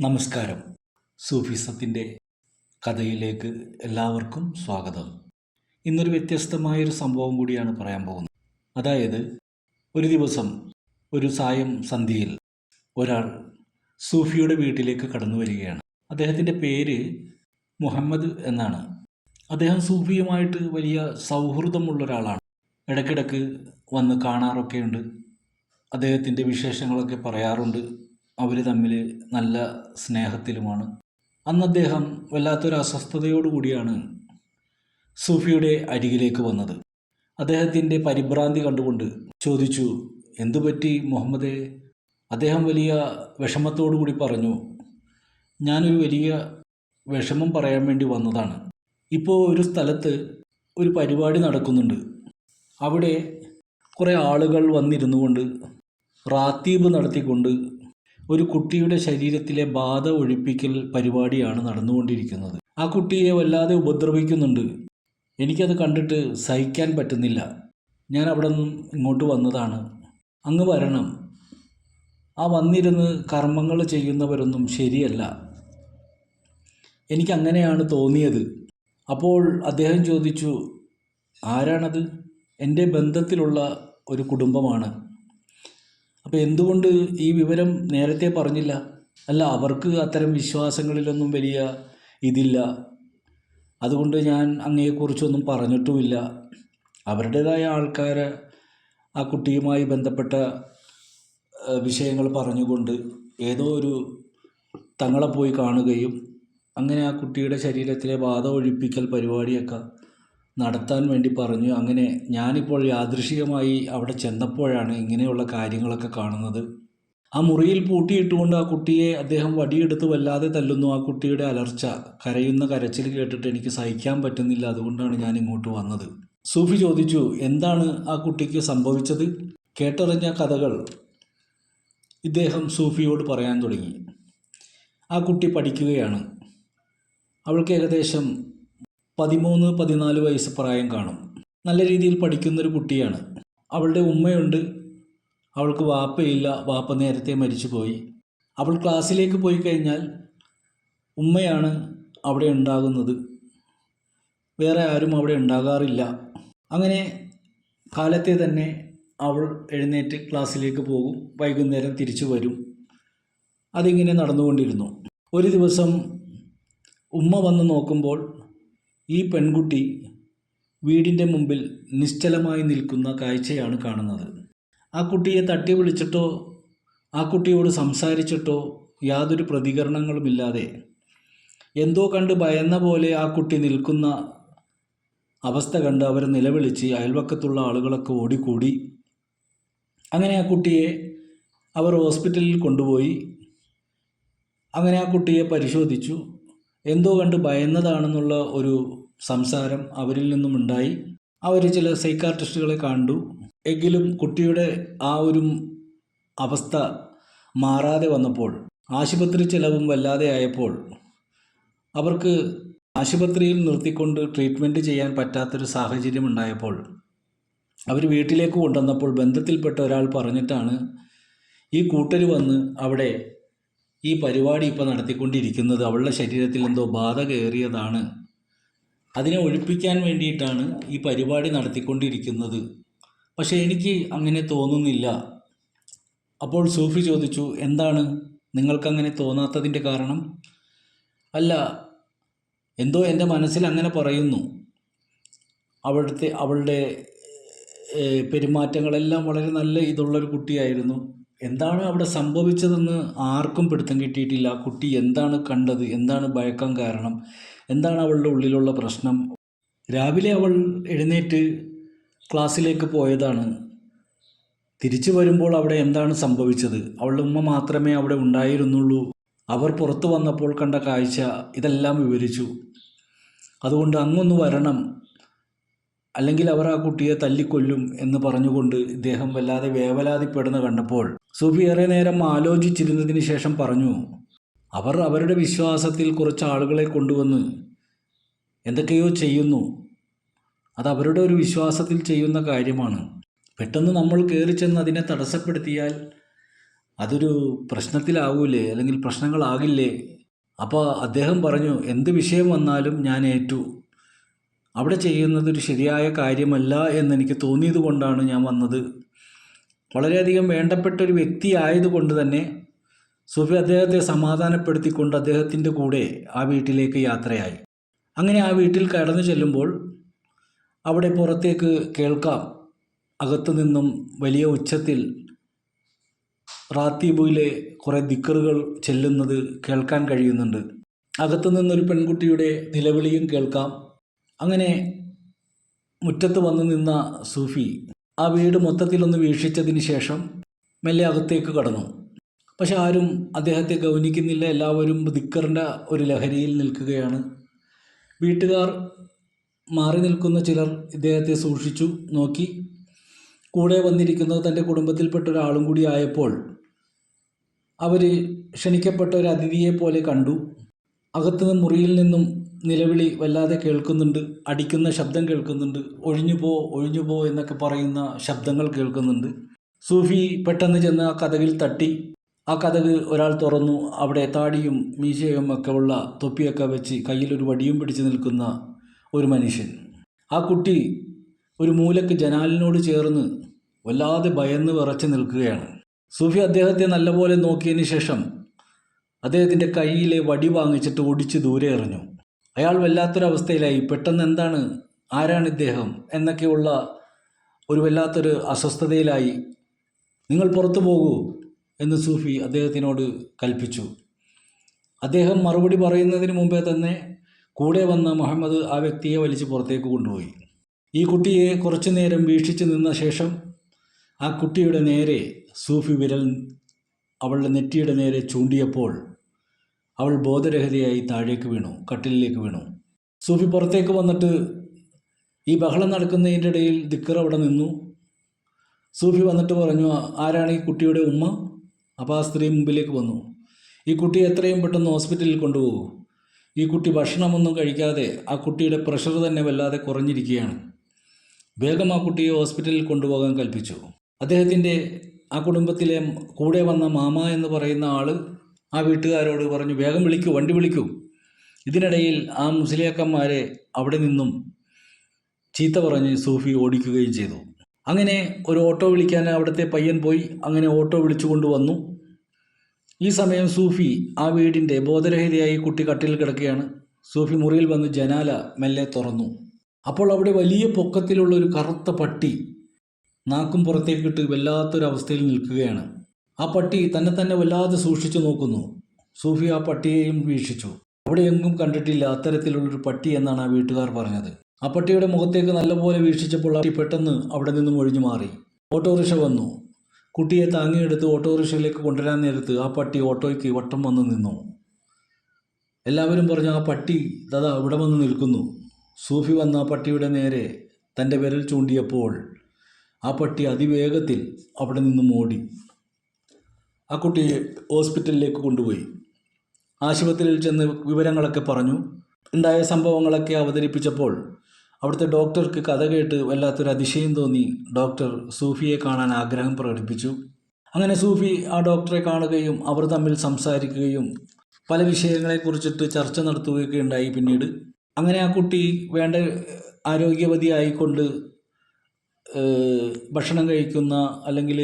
നമസ്കാരം. സൂഫിസത്തിന്റെ കഥയിലേക്ക് എല്ലാവർക്കും സ്വാഗതം. ഇന്നൊരു വ്യത്യസ്തമായൊരു സംഭവം കൂടിയാണ് പറയാൻ പോകുന്നത്. അതായത് ഒരു ദിവസം ഒരു സായം സന്ധ്യയിൽ ഒരാൾ സൂഫിയുടെ വീട്ടിലേക്ക് കടന്നു വരികയാണ്. അദ്ദേഹത്തിന്റെ പേര് മുഹമ്മദ് എന്നാണ്. അദ്ദേഹം സൂഫിയുമായിട്ട് വലിയ സൗഹൃദമുള്ള ഒരാളാണ്. ഇടയ്ക്കിടയ്ക്ക് വന്ന് കാണാറൊക്കെയുണ്ട്. അദ്ദേഹത്തിന്റെ വിശേഷങ്ങളൊക്കെ പറയാറുണ്ട്. അവർ തമ്മിൽ നല്ല സ്നേഹത്തിലുമാണ്. അന്ന് അദ്ദേഹം വല്ലാത്തൊരു അസ്വസ്ഥതയോടുകൂടിയാണ് സൂഫിയുടെ അരികിലേക്ക് വന്നത്. അദ്ദേഹത്തിന്റെ പരിഭ്രാന്തി കണ്ടുകൊണ്ട് ചോദിച്ചു എന്തുപറ്റി മുഹമ്മദേ? അദ്ദേഹം വലിയ വിഷമത്തോടു കൂടി പറഞ്ഞു ഞാനൊരു വലിയ വിഷമം പറയാൻ വേണ്ടി വന്നതാണ്. ഇപ്പോൾ ഒരു സ്ഥലത്ത് ഒരു പരിപാടി നടക്കുന്നുണ്ട്. അവിടെ കുറേ ആളുകൾ വന്നിരുന്നു കൊണ്ട് റാത്തീബ് നടത്തിക്കൊണ്ട് ഒരു കുട്ടിയുടെ ശരീരത്തിലെ ബാധ ഒഴിപ്പിക്കൽ പരിപാടിയാണ് നടന്നുകൊണ്ടിരിക്കുന്നത്. ആ കുട്ടിയെ വല്ലാതെ ഉപദ്രവിക്കുന്നുണ്ട്. എനിക്കത് കണ്ടിട്ട് സഹിക്കാൻ പറ്റുന്നില്ല. ഞാൻ അവിടെ നിന്ന് ഇങ്ങോട്ട് വന്നതാണ്. അങ്ങ് വരണം. ആ വന്നിരുന്ന് കർമ്മങ്ങൾ ചെയ്യുന്നവരൊന്നും ശരിയല്ല. എനിക്കങ്ങനെയാണ് തോന്നിയത്. അപ്പോൾ അദ്ദേഹം ചോദിച്ചു ആരാണത്? എന്റെ ബന്ധത്തിലുള്ള ഒരു കുടുംബമാണ്. അപ്പോൾ എന്തുകൊണ്ട് ഈ വിവരം നേരത്തെ പറഞ്ഞില്ല? അല്ല അവർക്ക് അത്തരം വിശ്വാസങ്ങളിലൊന്നും വലിയ ഇതില്ല. അതുകൊണ്ട് ഞാൻ അങ്ങയെക്കുറിച്ചൊന്നും പറഞ്ഞിട്ടുമില്ല. അവരുടേതായ ആൾക്കാർ ആ കുട്ടിയുമായി ബന്ധപ്പെട്ട വിഷയങ്ങൾ പറഞ്ഞുകൊണ്ട് ഏതോ ഒരു തങ്ങളെ പോയി കാണുകയും അങ്ങനെ ആ കുട്ടിയുടെ ശരീരത്തിലെ ബാധ ഒഴിപ്പിക്കൽ പരിപാടിയൊക്കെ നടത്താൻ വേണ്ടി പറഞ്ഞു. അങ്ങനെ ഞാനിപ്പോൾ യാദൃശികമായി അവിടെ ചെന്നപ്പോഴാണ് ഇങ്ങനെയുള്ള കാര്യങ്ങളൊക്കെ കാണുന്നത്. ആ മുറിയിൽ പൂട്ടിയിട്ടുകൊണ്ട് ആ കുട്ടിയെ അദ്ദേഹം വടിയെടുത്ത് വല്ലാതെ തല്ലുന്നു. ആ കുട്ടിയുടെ അലർച്ച കരയുന്ന കരച്ചിൽ കേട്ടിട്ട് എനിക്ക് സഹിക്കാൻ പറ്റുന്നില്ല. അതുകൊണ്ടാണ് ഞാൻ ഇങ്ങോട്ട് വന്നത്. സൂഫി ചോദിച്ചു എന്താണ് ആ കുട്ടിക്ക് സംഭവിച്ചത്? കേട്ടറിഞ്ഞ കഥകൾ ഇദ്ദേഹം സൂഫിയോട് പറയാൻ തുടങ്ങി. ആ കുട്ടി പഠിക്കുകയാണ്. അവൾക്ക് ഏകദേശം പതിമൂന്ന് പതിനാല് വയസ്സ് പ്രായം കാണും. നല്ല രീതിയിൽ പഠിക്കുന്നൊരു കുട്ടിയാണ്. അവളുടെ ഉമ്മയുണ്ട്. അവൾക്ക് വാപ്പയില്ല. വാപ്പ നേരത്തെ മരിച്ചു പോയി അവൾ ക്ലാസ്സിലേക്ക് പോയി കഴിഞ്ഞാൽ ഉമ്മയാണ് അവിടെ ഉണ്ടാകുന്നത്. വേറെ ആരും അവിടെ ഉണ്ടാകാറില്ല. അങ്ങനെ കാലത്തെ തന്നെ അവൾ എഴുന്നേറ്റ് ക്ലാസ്സിലേക്ക് പോകും. വൈകുന്നേരം തിരിച്ചു വരും. അതിങ്ങനെ നടന്നുകൊണ്ടിരുന്നു. ഒരു ദിവസം ഉമ്മ വന്ന് നോക്കുമ്പോൾ ഈ പെൺകുട്ടി വീടിന്റെ മുമ്പിൽ നിശ്ചലമായി നിൽക്കുന്ന കാഴ്ചയാണ് കാണുന്നത്. ആ കുട്ടിയെ തട്ടി വിളിച്ചിട്ടോ ആ കുട്ടിയോട് സംസാരിച്ചിട്ടോ യാതൊരു പ്രതികരണങ്ങളുമില്ലാതെ എന്തോ കണ്ട് ഭയന്ന പോലെ ആ കുട്ടി നിൽക്കുന്ന അവസ്ഥ കണ്ട് അവർ നിലവിളിച്ച് അയൽവക്കത്തുള്ള ആളുകളൊക്കെ ഓടിക്കൂടി. അങ്ങനെ ആ കുട്ടിയെ അവർ ഹോസ്പിറ്റലിൽ കൊണ്ടുപോയി. അങ്ങനെ ആ കുട്ടിയെ പരിശോധിച്ചു. എന്തോ കണ്ട് ഭയന്നതാണെന്നുള്ള ഒരു സംസാരം അവരിൽ നിന്നും ഉണ്ടായി. അവർ ചില സൈക്കാർട്ടിസ്റ്റുകളെ കണ്ടു. എങ്കിലും കുട്ടിയുടെ ആ ഒരു അവസ്ഥ മാറാതെ വന്നപ്പോൾ ആശുപത്രി ചിലവും വല്ലാതെ ആയപ്പോൾ അവർക്ക് ആശുപത്രിയിൽ നിർത്തിക്കൊണ്ട് ട്രീറ്റ്മെന്റ് ചെയ്യാൻ പറ്റാത്തൊരു സാഹചര്യം ഉണ്ടായപ്പോൾ അവർ വീട്ടിലേക്ക് കൊണ്ടുവന്നപ്പോൾ ബന്ധത്തിൽപ്പെട്ട ഒരാൾ പറഞ്ഞിട്ടാണ് ഈ കൂട്ടർ വന്ന് അവിടെ ഈ പരിപാടി ഇപ്പോൾ നടത്തിക്കൊണ്ടിരിക്കുന്നത് അവളുടെ ശരീരത്തിൽ എന്തോ ബാധ കയറിയതാണ്. അതിനെ ഒഴിപ്പിക്കാൻ വേണ്ടിയിട്ടാണ് ഈ പരിപാടി നടത്തിക്കൊണ്ടിരിക്കുന്നത്. പക്ഷേ എനിക്ക് അങ്ങനെ തോന്നുന്നില്ല. അപ്പോൾ സൂഫി ചോദിച്ചു എന്താണ്? നിങ്ങൾക്കങ്ങനെ തോന്നാത്തതിന്റെ കാരണം? അല്ല എന്തോ എന്റെ മനസ്സിൽ അങ്ങനെ പറയുന്നു. അവിടുത്തെ അവളുടെ പെരുമാറ്റങ്ങളെല്ലാം വളരെ നല്ല ഇതുള്ളൊരു കുട്ടിയായിരുന്നു. എന്താണ് അവിടെ സംഭവിച്ചതെന്ന് ആർക്കും പിടുത്തം കിട്ടിയിട്ടില്ല. കുട്ടി എന്താണ് കണ്ടത്? എന്താണ് ഭയക്കാൻ കാരണം? എന്താണ് അവളുടെ ഉള്ളിലുള്ള പ്രശ്നം? രാവിലെ അവൾ എഴുന്നേറ്റ് ക്ലാസ്സിലേക്ക് പോയതാണ്. തിരിച്ചു വരുമ്പോൾ അവിടെ എന്താണ് സംഭവിച്ചത്? അവളുടെ ഉമ്മ മാത്രമേ അവിടെ ഉണ്ടായിരുന്നുള്ളൂ. അവർ പുറത്തു വന്നപ്പോൾ കണ്ട കാഴ്ച ഇതെല്ലാം വിവരിച്ചു. അതുകൊണ്ട് അങ്ങൊന്ന് വരണം. അല്ലെങ്കിൽ അവർ ആ കുട്ടിയെ തല്ലിക്കൊല്ലും എന്ന് പറഞ്ഞുകൊണ്ട് ഇദ്ദേഹം വല്ലാതെ വേവലാതിപ്പെടുന്ന കണ്ടപ്പോൾ സൂഫി ഏറെ നേരം ആലോചിച്ചിരുന്നതിന് ശേഷം പറഞ്ഞു അവർ അവരുടെ വിശ്വാസത്തിൽ കുറച്ച് ആളുകളെ കൊണ്ടുവന്ന് എന്തൊക്കെയോ ചെയ്യുന്നു. അത് അവരുടെ ഒരു വിശ്വാസത്തിൽ ചെയ്യുന്ന കാര്യമാണ്. പെട്ടെന്ന് നമ്മൾ കയറി ചെന്ന് അതിനെ തടസ്സപ്പെടുത്തിയാൽ അതൊരു പ്രശ്നത്തിലാവൂലേ? അല്ലെങ്കിൽ പ്രശ്നങ്ങളാകില്ലേ? അപ്പോൾ അദ്ദേഹം പറഞ്ഞു എന്ത് വിഷയം വന്നാലും ഞാൻ ഏറ്റു. അവിടെ ചെയ്യുന്നത് ഒരു ശരിയായ കാര്യമല്ല എന്നെനിക്ക് തോന്നിയത് കൊണ്ടാണ് ഞാൻ വന്നത്. വളരെയധികം വേണ്ടപ്പെട്ട ഒരു വ്യക്തി ആയതുകൊണ്ട് തന്നെ സുഫി അദ്ദേഹത്തെ സമാധാനപ്പെടുത്തിക്കൊണ്ട് അദ്ദേഹത്തിന്റെ കൂടെ ആ വീട്ടിലേക്ക് യാത്രയായി. അങ്ങനെ ആ വീട്ടിൽ കടന്നു ചെല്ലുമ്പോൾ അവിടെ പുറത്തേക്ക് കേൾക്കാം. അകത്തു നിന്നും വലിയ ഉച്ചത്തിൽ റാത്തിബുയിലെ കുറേ ദിക്കറുകൾ ചെല്ലുന്നത് കേൾക്കാൻ കഴിയുന്നുണ്ട്. അകത്തു നിന്നൊരു പെൺകുട്ടിയുടെ നിലവിളിയും കേൾക്കാം. അങ്ങനെ മുറ്റത്ത് വന്നു നിന്ന സൂഫി ആ വീട് മൊത്തത്തിലൊന്ന് വീക്ഷിച്ചതിന് ശേഷം മെല്ലെ അകത്തേക്ക് കടന്നു. പക്ഷെ ആരും അദ്ദേഹത്തെ ഗൗനിക്കുന്നില്ല. എല്ലാവരും ദിക്കറിന്റെ ഒരു ലഹരിയിൽ നിൽക്കുകയാണ്. വീട്ടുകാർ മാറി നിൽക്കുന്ന ചിലർ ഇദ്ദേഹത്തെ സൂക്ഷിച്ചു നോക്കി. കൂടെ വന്നിരിക്കുന്നത് തന്റെ കുടുംബത്തിൽപ്പെട്ട ഒരാളും കൂടി ആയപ്പോൾ അവർ ക്ഷണിക്കപ്പെട്ട ഒരു അതിഥിയെ പോലെ കണ്ടു. അകത്തുനിന്ന് മുറിയിൽ നിന്നും നിലവിളി വല്ലാതെ കേൾക്കുന്നുണ്ട് അടിക്കുന്ന ശബ്ദം കേൾക്കുന്നുണ്ട് ഒഴിഞ്ഞു പോ ഒഴിഞ്ഞു പോ എന്നൊക്കെ പറയുന്ന ശബ്ദങ്ങൾ കേൾക്കുന്നുണ്ട്. സൂഫി പെട്ടെന്ന് ചെന്ന് ആ കഥകിൽ തട്ടി. ആ കഥക് ഒരാൾ തുറന്നു അവിടെ താടിയും മീശയും ഒക്കെ ഉള്ള തൊപ്പിയൊക്കെ വെച്ച് കയ്യിലൊരു വടിയും പിടിച്ചു നിൽക്കുന്ന ഒരു മനുഷ്യൻ. ആ കുട്ടി ഒരു മൂലക്ക് ജനാലിനോട് ചേർന്ന് വല്ലാതെ ഭയന്ന് വിറച്ച് നിൽക്കുകയാണ്. സൂഫി അദ്ദേഹത്തെ നല്ലപോലെ നോക്കിയതിന് ശേഷം അദ്ദേഹത്തിന്റെ കയ്യിലെ വടി വാങ്ങിച്ചിട്ട് ഒടിച്ച് ദൂരെ എറിഞ്ഞു. അയാൾ വല്ലാത്തൊരവസ്ഥയിലായി. പെട്ടെന്ന് എന്താണ്? ആരാണ് ഇദ്ദേഹം? എന്നൊക്കെയുള്ള ഒരു വല്ലാത്തൊരു അസ്വസ്ഥതയിലായി. നിങ്ങൾ പുറത്തു പോകൂ എന്ന് സൂഫി അദ്ദേഹത്തിനോട് കൽപ്പിച്ചു. അദ്ദേഹം മറുപടി പറയുന്നതിന് മുമ്പേ തന്നെ കൂടെ വന്ന മുഹമ്മദ് ആ വ്യക്തിയെ വലിച്ചു പുറത്തേക്ക് കൊണ്ടുപോയി. ഈ കുട്ടിയെ കുറച്ചു നേരം വീക്ഷിച്ചു നിന്ന ശേഷം ആ കുട്ടിയുടെ നേരെ സൂഫി വിരൽ അവളുടെ നെറ്റിയുടെ നേരെ ചൂണ്ടിയപ്പോൾ അവൾ ബോധരഹിതയായി താഴേക്ക് വീണു കട്ടിലിലേക്ക് വീണു. സൂഫി പുറത്തേക്ക് വന്നിട്ട് ഈ ബഹളം നടക്കുന്നതിന്റെ ഇടയിൽ ദിക്കർ അവിടെ നിന്നു? സൂഫി വന്നിട്ട് പറഞ്ഞു ആരാണ് ഈ കുട്ടിയുടെ ഉമ്മ? അപ്പോൾ ആ സ്ത്രീ മുമ്പിലേക്ക് വന്നു ഈ കുട്ടി എത്രയും പെട്ടെന്ന് ഹോസ്പിറ്റലിൽ കൊണ്ടുപോകൂ. ഈ കുട്ടി ഭക്ഷണമൊന്നും കഴിക്കാതെ ആ കുട്ടിയുടെ പ്രഷർ തന്നെ വല്ലാതെ കുറഞ്ഞിരിക്കുകയാണ്. വേഗം ആ കുട്ടിയെ ഹോസ്പിറ്റലിൽ കൊണ്ടുപോകാൻ കൽപ്പിച്ചു. അദ്ദേഹത്തിന്റെ ആ കുടുംബത്തിലെ കൂടെ വന്ന മാമ എന്ന് പറയുന്ന ആൾ ആ വീട്ടുകാരോട് പറഞ്ഞു വേഗം വിളിക്കൂ വണ്ടി വിളിക്കൂ. ഇതിനിടയിൽ ആ മുസ്ലിയാക്കന്മാരെ അവിടെ നിന്നും ചീത്ത പറഞ്ഞ് സൂഫി ഓടിക്കുകയും ചെയ്തു. അങ്ങനെ ഒരു ഓട്ടോ വിളിക്കാൻ അവിടുത്തെ പയ്യൻ പോയി അങ്ങനെ ഓട്ടോ വിളിച്ചു കൊണ്ടുവന്നു ഈ സമയം സൂഫി ആ വീടിന്റെ ബോധരഹിതയായി കുട്ടി കട്ടിൽ കിടക്കുകയാണ്. സൂഫി മുറിയിൽ വന്ന് ജനാല മെല്ലെ തുറന്നു. അപ്പോൾ അവിടെ വലിയ പൊക്കത്തിലുള്ള ഒരു കറുത്ത പട്ടി നാക്കും പുറത്തേക്കിട്ട് വല്ലാത്തൊരവസ്ഥയിൽ നിൽക്കുകയാണ്. ആ പട്ടി തന്നെ തന്നെ വല്ലാതെ സൂക്ഷിച്ചു നോക്കുന്നു. സൂഫി ആ പട്ടിയെയും വീക്ഷിച്ചു. അവിടെ എങ്ങും കണ്ടിട്ടില്ല അത്തരത്തിലുള്ളൊരു പട്ടി എന്നാണ് ആ വീട്ടുകാർ പറഞ്ഞത്. ആ പട്ടിയുടെ മുഖത്തേക്ക് നല്ലപോലെ വീക്ഷിച്ചപ്പോൾ പട്ടി പെട്ടെന്ന് അവിടെ നിന്നും ഒഴിഞ്ഞു മാറി. ഓട്ടോറിക്ഷ വന്നു. കുട്ടിയെ താങ്ങിയെടുത്ത് ഓട്ടോറിക്ഷയിലേക്ക് കൊണ്ടുവരാൻ നേരത്ത് ആ പട്ടി ഓട്ടോയ്ക്ക് വട്ടം വന്ന് നിന്നു. എല്ലാവരും പറഞ്ഞു ആ പട്ടി ദാദാ ഇവിടെ വന്ന് നിൽക്കുന്നു. സൂഫി വന്ന ആ പട്ടിയുടെ നേരെ തന്റെ വിരൽ ചൂണ്ടിയപ്പോൾ ആ പട്ടി അതിവേഗത്തിൽ അവിടെ നിന്നും ഓടി. ആ കുട്ടിയെ ഹോസ്പിറ്റലിലേക്ക് കൊണ്ടുപോയി. ആശുപത്രിയിൽ ചെന്ന് വിവരങ്ങളൊക്കെ പറഞ്ഞു. ഉണ്ടായ സംഭവങ്ങളൊക്കെ അവതരിപ്പിച്ചപ്പോൾ അവിടുത്തെ ഡോക്ടർക്ക് കഥ കേട്ട് വല്ലാത്തൊരു അതിശയം തോന്നി. ഡോക്ടർ സൂഫിയെ കാണാൻ ആഗ്രഹം പ്രകടിപ്പിച്ചു. അങ്ങനെ സൂഫി ആ ഡോക്ടറെ കാണുകയും അവർ തമ്മിൽ സംസാരിക്കുകയും പല വിഷയങ്ങളെക്കുറിച്ചിട്ട് ചർച്ച നടത്തുകയൊക്കെ ഉണ്ടായി പിന്നീട്. അങ്ങനെ ആ കുട്ടി വേണ്ട ആരോഗ്യവതിയായിക്കൊണ്ട് ഭക്ഷണം കഴിക്കുന്ന അല്ലെങ്കിൽ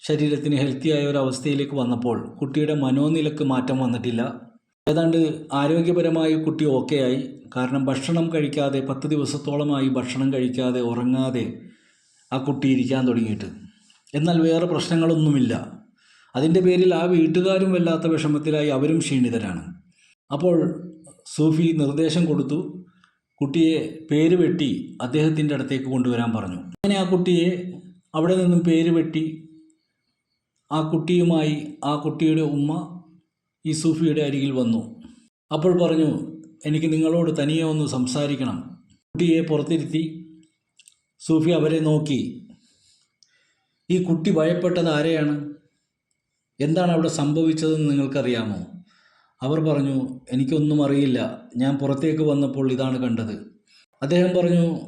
ശരീരത്തിന് ഹെൽത്തിയായ ഒരു അവസ്ഥയിലേക്ക് വന്നപ്പോൾ കുട്ടിയുടെ മനോനിലക്ക് മാറ്റം വന്നിട്ടില്ല. ഏതാണ്ട് ആരോഗ്യപരമായി കുട്ടി ഓക്കെ ആയി. കാരണം ഭക്ഷണം കഴിക്കാതെ പത്ത് ദിവസത്തോളമായി ഭക്ഷണം കഴിക്കാതെ ഉറങ്ങാതെ ആ കുട്ടി ഇരിക്കാൻ തുടങ്ങിയിട്ട്. എന്നാൽ വേറെ പ്രശ്നങ്ങളൊന്നുമില്ല. അതിന്റെ പേരിൽ ആ വീട്ടുകാരും വല്ലാത്ത വിഷമത്തിലായി അവരും ക്ഷീണിതരാണ്. അപ്പോൾ സൂഫി നിർദ്ദേശം കൊടുത്തു. കുട്ടിയെ പേര് വെട്ടി അദ്ദേഹത്തിന്റെ അടുത്തേക്ക് കൊണ്ടുവരാൻ പറഞ്ഞു. അങ്ങനെ ആ കുട്ടിയെ അവിടെ നിന്നും പേര് വെട്ടി ആ കുട്ടിയുമായി ആ കുട്ടിയുടെ ഉമ്മ ഈ സൂഫിയുടെ അരികിൽ വന്നു. അപ്പോൾ പറഞ്ഞു എനിക്ക് നിങ്ങളോട് തനിയെ ഒന്ന് സംസാരിക്കണം. കുട്ടിയെ പുറത്തിരുത്തി സൂഫി അവരെ നോക്കി. ഈ കുട്ടി ഭയപ്പെട്ടത് ആരെയാണ്? എന്താണ് അവിടെ സംഭവിച്ചതെന്ന് നിങ്ങൾക്കറിയാമോ? അവർ പറഞ്ഞു എനിക്കൊന്നും അറിയില്ല. ഞാൻ പുറത്തേക്ക് വന്നപ്പോൾ ഇതാണ് കണ്ടത്. അദ്ദേഹം പറഞ്ഞു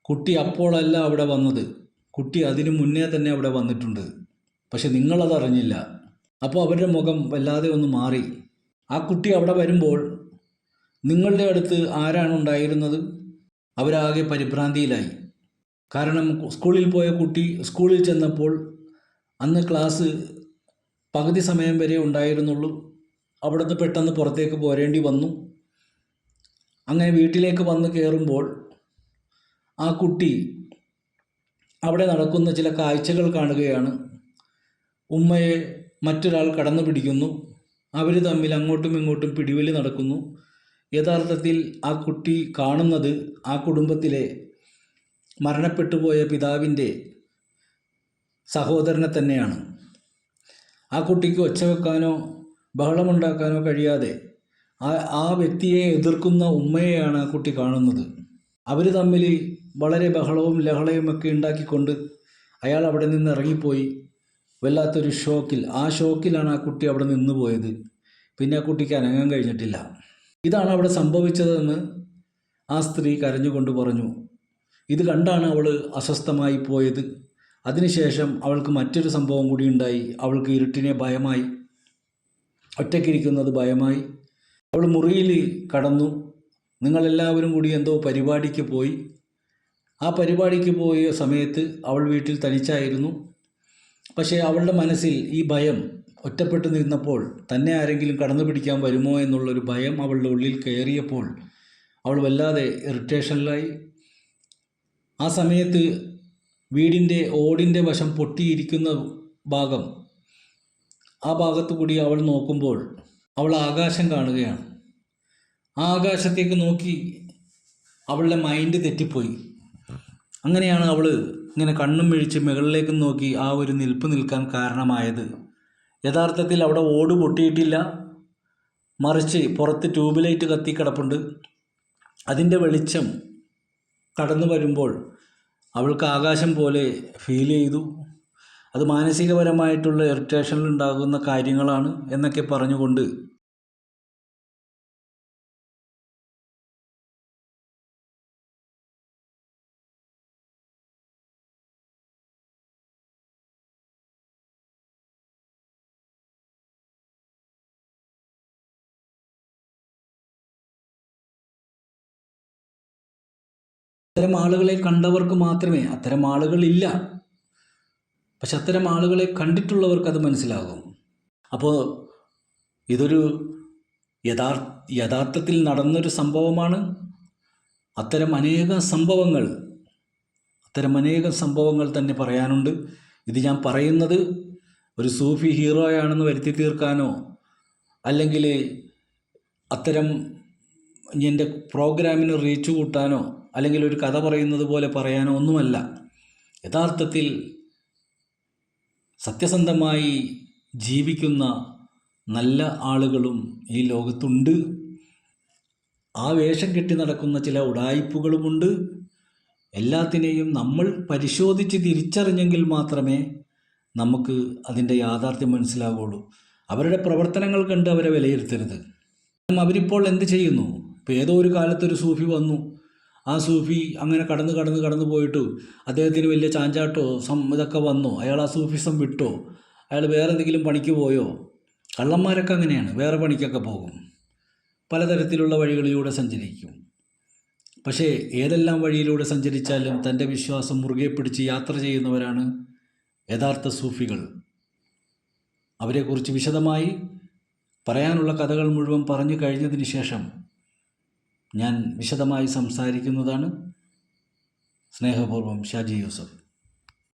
കുട്ടി അപ്പോഴല്ല അവിടെ വന്നത്. കുട്ടി അതിനു മുന്നേ തന്നെ അവിടെ വന്നിട്ടുണ്ട്. പക്ഷെ നിങ്ങളതറിഞ്ഞില്ല. അപ്പോൾ അവരുടെ മുഖം വല്ലാതെ ഒന്ന് മാറി. ആ കുട്ടി അവിടെ വരുമ്പോൾ നിങ്ങളുടെ അടുത്ത് ആരാണ് ഉണ്ടായിരുന്നത്? അവരാകെ പരിഭ്രാന്തിയിലായി. കാരണം സ്കൂളിൽ പോയ കുട്ടി സ്കൂളിൽ ചെന്നപ്പോൾ അന്ന് ക്ലാസ് പകുതി സമയം വരെ ഉണ്ടായിരുന്നുള്ളൂ. അവിടുന്ന് പെട്ടെന്ന് പുറത്തേക്ക് പോരേണ്ടി വന്നു. അങ്ങനെ വീട്ടിലേക്ക് വന്ന് കയറുമ്പോൾ ആ കുട്ടി അവിടെ നടക്കുന്ന ചില കാഴ്ചകൾ കാണുകയാണ്. ഉമ്മയെ മറ്റൊരാൾ കടന്നു പിടിക്കുന്നു. അവർ തമ്മിൽ അങ്ങോട്ടും ഇങ്ങോട്ടും പിടിവലി നടക്കുന്നു. യഥാർത്ഥത്തിൽ ആ കുട്ടി കാണുന്നത് ആ കുടുംബത്തിലെ മരണപ്പെട്ടുപോയ പിതാവിന്റെ സഹോദരനെ തന്നെയാണ്. ആ കുട്ടിക്ക് ഒച്ച വെക്കാനോ ബഹളമുണ്ടാക്കാനോ കഴിയാതെ ആ ആ വ്യക്തിയെ എതിർക്കുന്ന ഉമ്മയെയാണ് ആ കുട്ടി കാണുന്നത്. അവർ തമ്മിൽ വളരെ ബഹളവും ലഹളയും ഒക്കെ ഉണ്ടാക്കിക്കൊണ്ട് അയാൾ അവിടെ നിന്ന് ഇറങ്ങിപ്പോയി. വല്ലാത്തൊരു ഷോക്കിൽ ആ ഷോക്കിലാണ് ആ കുട്ടി അവിടെ നിന്ന് പോയത്. പിന്നെ ആ കുട്ടിക്ക് അനങ്ങാൻ കഴിഞ്ഞിട്ടില്ല. ഇതാണ് അവിടെ സംഭവിച്ചതെന്ന് ആ സ്ത്രീ കരഞ്ഞുകൊണ്ട് പറഞ്ഞു. ഇത് കണ്ടാണ് അവൾ അസ്വസ്ഥമായി പോയത്. അതിനുശേഷം അവൾക്ക് മറ്റൊരു സംഭവം കൂടി ഉണ്ടായി. അവൾക്ക് ഇരുട്ടിനെ ഭയമായി. ഒറ്റയ്ക്കിരിക്കുന്നത് ഭയമായി. അവൾ മുറിയിൽ കടന്നു. നിങ്ങളെല്ലാവരും കൂടി എന്തോ പരിപാടിക്ക് പോയി. ആ പരിപാടിക്ക് പോയ സമയത്ത് അവൾ വീട്ടിൽ തനിച്ചായിരുന്നു. പക്ഷേ അവളുടെ മനസ്സിൽ ഈ ഭയം ഒറ്റപ്പെട്ടു നിന്നപ്പോൾ തന്നെ ആരെങ്കിലും കടന്നു പിടിക്കാൻ വരുമോ എന്നുള്ളൊരു ഭയം അവളുടെ ഉള്ളിൽ കയറിയപ്പോൾ അവൾ വല്ലാതെ ഇറിറ്റേഷനിലായി ആ സമയത്ത് വീടിന്റെ ഓടിന്റെ വശം പൊട്ടിയിരിക്കുന്ന ഭാഗം ആ ഭാഗത്തു കൂടി അവൾ നോക്കുമ്പോൾ അവൾ ആകാശം കാണുകയാണ്. ആ ആകാശത്തേക്ക് നോക്കി അവളുടെ മൈൻഡ് തെറ്റിപ്പോയി. അങ്ങനെയാണ് അവൾ ഇങ്ങനെ കണ്ണും മിഴിച്ച് മുകളിലേക്ക് നോക്കി ആ ഒരു നിൽപ്പ് നിൽക്കാൻ കാരണമായത്. യഥാർത്ഥത്തിൽ അവിടെ ഓട് പൊട്ടിയിട്ടില്ല. മറിച്ച് പുറത്ത് ട്യൂബ് ലൈറ്റ് കത്തി കിടപ്പുണ്ട്. അതിന്റെ വെളിച്ചം കടന്നു വരുമ്പോൾ അവൾക്ക് ആകാശം പോലെ ഫീൽ ചെയ്തു. അത് മാനസികപരമായിട്ടുള്ള ഇറിറ്റേഷനിൽ ഉണ്ടാകുന്ന കാര്യങ്ങളാണ് എന്നൊക്കെ പറഞ്ഞുകൊണ്ട് അത്തരം ആളുകളെ കണ്ടവർക്ക് മാത്രമേ അത്തരം ആളുകളില്ല പക്ഷെ അത്തരം ആളുകളെ കണ്ടിട്ടുള്ളവർക്ക് അത് മനസ്സിലാകും. അപ്പോൾ ഇതൊരു യഥാർ യഥാർത്ഥത്തിൽ നടന്നൊരു സംഭവമാണ്. അത്തരം അനേകം സംഭവങ്ങൾ അത്തരം അനേകം സംഭവങ്ങൾ തന്നെ പറയാനുണ്ട്. ഇത് ഞാൻ പറയുന്നത് ഒരു സൂഫി ഹീറോയാണെന്ന് വരുത്തി തീർക്കാനോ അല്ലെങ്കിൽ അത്തരം എന്റെ പ്രോഗ്രാമിന് റീച്ച് കൂട്ടാനോ അല്ലെങ്കിൽ ഒരു കഥ പറയുന്നത് പോലെ പറയാനോ ഒന്നുമല്ല. യഥാർത്ഥത്തിൽ സത്യസന്ധമായി ജീവിക്കുന്ന നല്ല ആളുകളും ഈ ലോകത്തുണ്ട്. ആ വേഷം കെട്ടി നടക്കുന്ന ചില ഉടായ്പകളുമുണ്ട് എല്ലാത്തിനെയും നമ്മൾ പരിശോധിച്ച് തിരിച്ചറിഞ്ഞെങ്കിൽ മാത്രമേ നമുക്ക് അതിന്റെ യാഥാർത്ഥ്യം മനസ്സിലാവുള്ളൂ. അവരുടെ പ്രവർത്തനങ്ങൾ കണ്ട് അവരെ വിലയിരുത്തരുത്. അവരിപ്പോൾ എന്ത് ചെയ്യുന്നു? ഇപ്പോൾ ഏതോ ഒരു കാലത്തൊരു സൂഫി വന്നു. ആ സൂഫി അങ്ങനെ കടന്ന് കടന്ന് കടന്ന് പോയിട്ട് അദ്ദേഹത്തിന് വലിയ ചാഞ്ചാട്ടോ സം ഇതൊക്കെ വന്നോ. അയാൾ ആ സൂഫിസം വിട്ടോ? അയാൾ വേറെ എന്തെങ്കിലും പണിക്ക് പോയോ? കള്ളന്മാരൊക്കെ അങ്ങനെയാണ്. വേറെ പണിക്കൊക്കെ പോകും. പലതരത്തിലുള്ള വഴികളിലൂടെ സഞ്ചരിക്കും. പക്ഷേ ഏതെല്ലാം വഴിയിലൂടെ സഞ്ചരിച്ചാലും തന്റെ വിശ്വാസം മുറുകെ പിടിച്ച് യാത്ര ചെയ്യുന്നവരാണ് യഥാർത്ഥ സൂഫികൾ. അവരെക്കുറിച്ച് വിശദമായി പറയാനുള്ള കഥകൾ മുഴുവൻ പറഞ്ഞു കഴിഞ്ഞതിന് ശേഷം ഞാൻ വിശദമായി സംസാരിക്കുന്നതാണ് സ്നേഹപൂർവം ഷാജി യൂസഫ്.